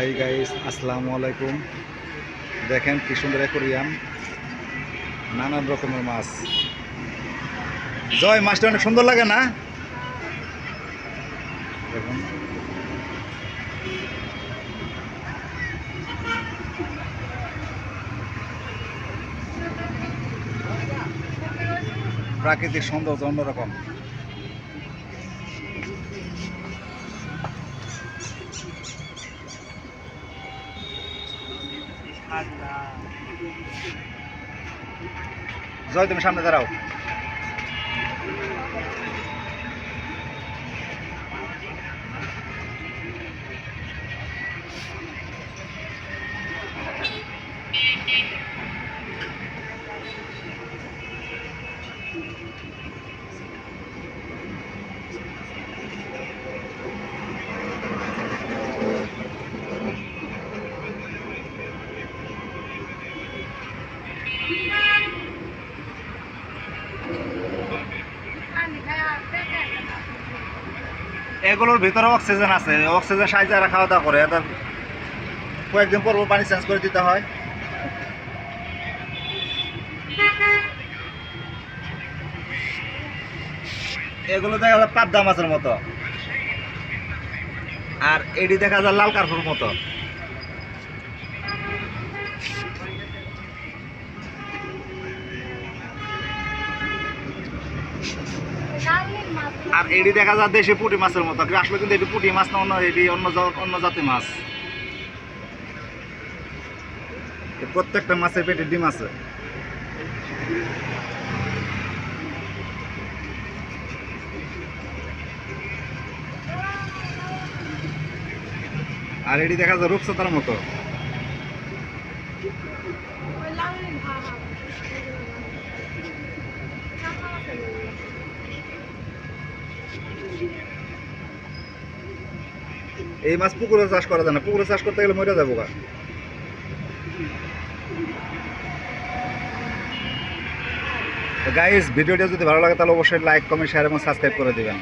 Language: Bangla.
হাই গাইস আসসালামু আলাইকুম দেখেন কি সুন্দর অ্যাকোরিয়াম নানান রকমের মাছ। জয়, মাছটা অনেক সুন্দর লাগে না? দেখুন। প্রাকৃতিক সৌন্দর্য অন্যরকম। জয় তুমি সামনে দাঁড়াও। এগুলোর ভিতরে অক্সিজেন আছে। অক্সিজেন সাহায্যে এরা খাওয়া দাওয়া করে। এদের কয়েকদিন পর পানি চেঞ্জ করে দিতে হয়। এগুলো দেখা যায় পাবদা মাছের মতো। আর এটি দেখা যায় লাল কার্পুর মতো। আর এটি দেখা যায় দেশি পুঁটি মাছের মতো। আসলে কিন্তু এটি পুঁটি মাছ না, অন্য এটি অন্য অন্য জাতি মাছ। প্রত্যেকটা মাছের পেটে ডিম আছে। আর এটি দেখা যায় রূপসাতার মতো। এই মাছ পুকুরে চাষ করা যায় না। পুকুরে চাষ করতে গেলে মরে যাব গা। গাইস ভিডিওটা যদি ভালো লাগে তাহলে অবশ্যই লাইক কমেন্ট শেয়ার এবং সাবস্ক্রাইব করে দিবেন?